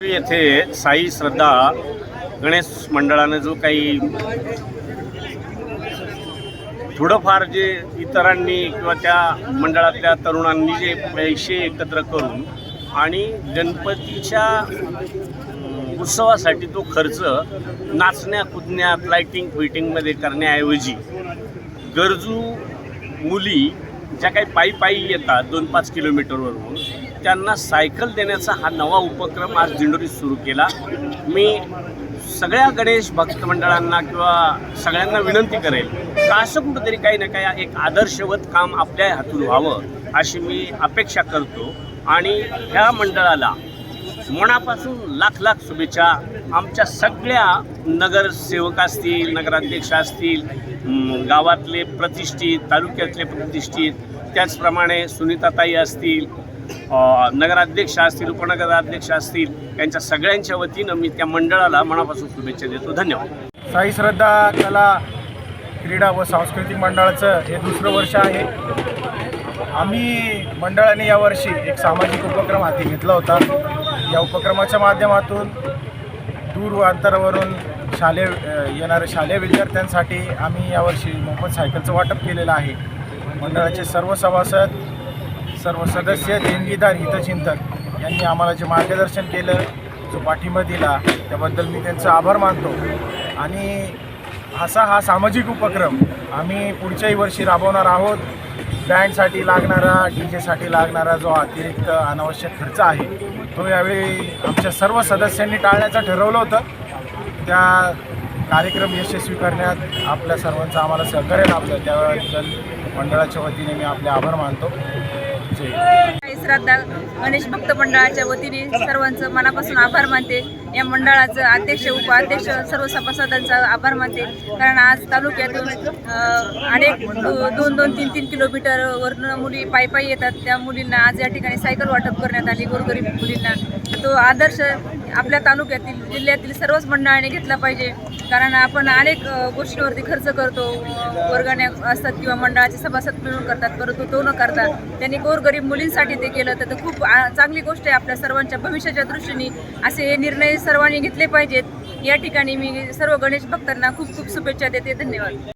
येथे साई श्रद्धा गणेश मंडळानं जो काही थोडंफार जे इतरांनी किंवा त्या मंडळातल्या तरुणांनी जे पैसे एकत्र करून आणि गणपतीच्या उत्सवासाठी तो खर्च नाचण्या कुदण्यात लाईटिंग फिटिंगमध्ये करण्याऐवजी गरजू मुली ज्या काही पायी पायी येतात दोन पाच किलोमीटरवरून त्यांना सायकल देण्याचा हा नवा उपक्रम आज दिंडोरीत सुरू केला. मी सगळ्या गणेश भक्त मंडळांना किंवा सगळ्यांना विनंती करेल का असं कुठंतरी काही ना काही एक आदर्शवत काम आपल्या हातून व्हावं अशी मी अपेक्षा करतो. आणि ह्या मंडळाला मनापासून लाख लाख शुभेच्छा. आमच्या सगळ्या नगरसेवक असतील नगराध्यक्ष असतील गावातले प्रतिष्ठित तालुक्यातले प्रतिष्ठित त्याचप्रमाणे सुनीताताई असतील नगराध्यक्ष असतील उपनगराध्यक्ष असतील यांच्या सगळ्यांच्या वतीनं मी त्या मंडळाला मनापासून शुभेच्छा देतो. धन्यवाद. साई श्रद्धा कला क्रीडा व सांस्कृतिक मंडळाचं हे दुसरं वर्ष आहे. आम्ही मंडळाने यावर्षी एक सामाजिक उपक्रम हाती घेतला होता. या उपक्रमाच्या माध्यमातून दूर अंतरावरून शालेय येणाऱ्या शालेय विद्यार्थ्यांसाठी आम्ही यावर्षी मोफत सायकलचं वाटप केलेलं आहे. मंडळाचे सर्व सभासद सर्व सदस्य देणगीदार हितचिंतक यांनी आम्हाला जे मार्गदर्शन केलं जो पाठिंबा दिला त्याबद्दल मी त्यांचा आभार मानतो. आणि असा हा सामाजिक उपक्रम आम्ही पुढच्याही वर्षी राबवणार आहोत. बँडसाठी लागणारा डी जेसाठी लागणारा जो अतिरिक्त अनावश्यक खर्च आहे तो यावेळी आमच्या सर्व सदस्यांनी टाळण्याचं ठरवलं होतं. त्या कार्यक्रम यशस्वी करण्यात आपल्या सर्वांचं आम्हाला सहकार्य लाभलं. त्याबद्दल मंडळाच्या वतीने मी आपले आभार मानतो. जय हिंद. साई श्रद्धा गणेश भक्त मंडळाच्या वतीने सर्वांचं मनापासून आभार मानते. या मंडळाचं अध्यक्ष उपाध्यक्ष सर्व सभासदांचा आभार मानते. कारण आज तालुक्यातून अनेक दोन दोन तीन तीन किलोमीटरवरून मुली पायी पायी येतात. त्या मुलींना आज या ठिकाणी सायकल वाटप करण्यात आली. गोरगरीब मुलींना तो आदर्श आपल्या तालुक्यातील जिल्ह्यातील सर्वच मंडळाने घेतला पाहिजे. कारण आपण अनेक गोष्टीवरती गोष्टींवरती खर्च करतो. वर्गाने असतात किंवा मंडळाचे सभासद मिळून करतात परंतु तो न करता त्यांनी गोरगरीब मुलींसाठी ते केलं. तर खूप चांगली गोष्ट आहे आपल्या सर्वांच्या भविष्याच्या दृष्टीने. असे हे निर्णय सर्वांनी घेतले पाहिजेत. या ठिकाणी मी सर्व गणेश भक्तांना खूप खूप शुभेच्छा देते. धन्यवाद.